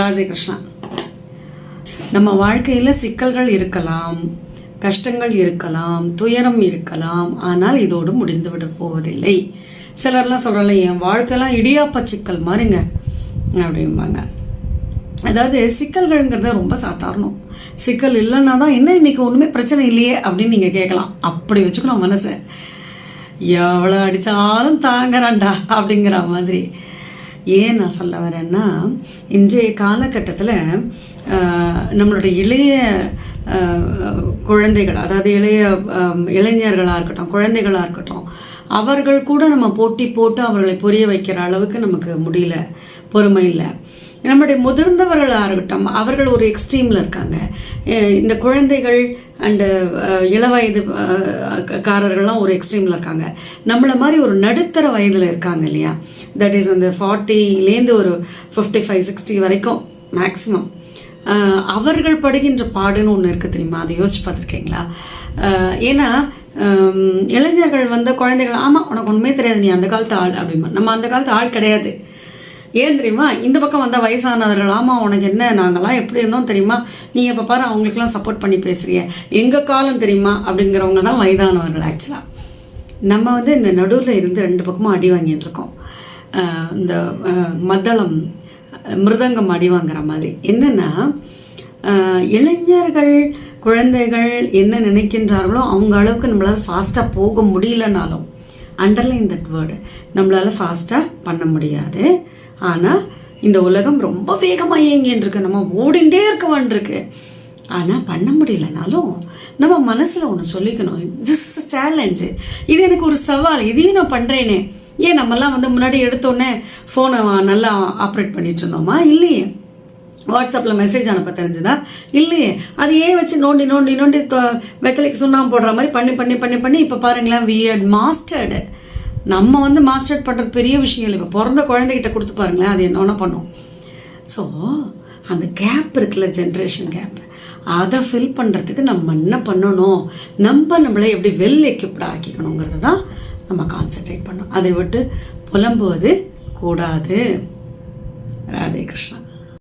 ராதே கிருஷ்ணா நம்ம வாழ்க்கையில் சிக்கல்கள் இருக்கலாம் கஷ்டங்கள் இருக்கலாம் துயரம் இருக்கலாம் ஆனால் இதோடு முடிந்துவிட போவதில்லை. சிலர்லாம் சொல்கிறாங்க என் வாழ்க்கைலாம் இடியாப்ப சிக்கல் மாதிரிங்க அப்படிம்பாங்க. அதாவது சிக்கல்கள்ங்கிறது ரொம்ப சாதாரணம். சிக்கல் இல்லைன்னா தான் என்ன இன்னைக்கு ஒன்றுமே பிரச்சனை இல்லையே அப்படின்னு நீங்கள் கேட்கலாம். அப்படி வச்சுக்கணும் மனசை. எவ்வளோ அடித்தாலும் தாங்குறான்டா அப்படிங்கிற மாதிரி. ஏன் நான் சொல்ல வரேன்னா இன்றைய காலகட்டத்தில் நம்மளுடைய இளைய குழந்தைகள் அதாவது இளைய இளைஞர்களாக இருக்கட்டும் குழந்தைகளாக இருக்கட்டும் அவர்கள் கூட நம்ம போட்டி போட்டு அவர்களை புரிய வைக்கிற அளவுக்கு நமக்கு முடியல பொறுமை இல்லை. நம்முடைய முதிர்ந்தவர்களாக இருக்கட்டும் அவர்கள் ஒரு எக்ஸ்ட்ரீமில் இருக்காங்க. இந்த குழந்தைகள் அண்டு இளவயது காரர்கள்லாம் ஒரு எக்ஸ்ட்ரீமில் இருக்காங்க. நம்மளை மாதிரி ஒரு நடுத்தர வயதில் இருக்காங்க இல்லையா? தட் இஸ் அந்த ஃபார்ட்டிலேருந்து ஒரு ஃபிஃப்டி ஃபைவ் சிக்ஸ்டி வரைக்கும் மேக்ஸிமம் அவர்கள் படுகின்ற பாடுன்னு ஒன்று இருக்குது தெரியுமா? அதை யோசிச்சு பார்த்துருக்கீங்களா? ஏன்னா இளைஞர்கள் வந்த குழந்தைகள் ஆமாம் உனக்கு ஒன்றுமே தெரியாது நீ அந்த காலத்து ஆள் அப்படிமா. நம்ம அந்த காலத்து ஆள் கிடையாது. ஏன் தெரியுமா? இந்த பக்கம் வந்தால் வயசானவர்கள் ஆமாம் உனக்கு என்ன நாங்கள்லாம் எப்படி இருந்தோம் தெரியுமா? நீ எப்போ பாரு அவங்களுக்குலாம் சப்போர்ட் பண்ணி பேசுகிறிய எங்கள் காலம் தெரியுமா? அப்படிங்கிறவங்க தான் வயதானவர்கள் ஆக்சுவலாக நம்ம வந்து இந்த நடுவில் இருந்து ரெண்டு பக்கமும் அடி வாங்கிட்டு இருக்கோம். இந்த மதளம் மத்தளம் மிருதங்கம் அடி வாங்குற மாதிரி. என்னென்னா இளைஞர்கள் குழந்தைகள் என்ன நினைக்கின்றார்களோ அவங்க அளவுக்கு நம்மளால் ஃபாஸ்ட்டாக போக முடியலனாலும் அண்டர்லைன் தட் வேர்டு நம்மளால் ஃபாஸ்ட்டாக பண்ண முடியாது. ஆனால் இந்த உலகம் ரொம்ப வேகமாக இயங்கின்னு இருக்கு நம்ம ஓடிண்டே இருக்க ஆனால் பண்ண முடியலனாலும் நம்ம மனசில் ஒன்று சொல்லிக்கணும். திஸ் இஸ் அ சேலஞ்சு இது எனக்கு ஒரு சவால். இதையும் நான் பண்ணுறேனே ஏன் நம்மலாம் வந்து முன்னாடி எடுத்தோடனே ஃபோனை நல்லா ஆப்ரேட் பண்ணிட்டு இருந்தோமா? இல்லையே. வாட்ஸ்அப்பில் மெசேஜ் அனுப்ப தெரிஞ்சுதா? இல்லையே. அது ஏன் வச்சு நோண்டி நோண்டி நோண்டி வெத்தலைக்கு சுண்ணாம்பு போடுற மாதிரி பண்ணி பண்ணி பண்ணி பண்ணி இப்போ பாருங்களேன் வி மாஸ்டர்டு நம்ம வந்து மாஸ்டர்ட் பண்ணுறது பெரிய விஷயம் இல்லை. இப்போ பிறந்த குழந்தைகிட்ட கொடுத்து பாருங்களேன் அது என்ன பண்ணும். ஸோ அந்த கேப் இருக்குல்ல ஜென்ரேஷன் கேப் அதை ஃபில் பண்ணுறதுக்கு நம்ம என்ன பண்ணணும்? நம்ம நம்மளை எப்படி வெல் எக்யூப்டாக ஆக்கிக்கணுங்கிறது தான் நம்ம கான்சென்ட்ரேட் பண்ணணும். அதை விட்டு புலம்புவது கூடாது. ராதே கிருஷ்ணா.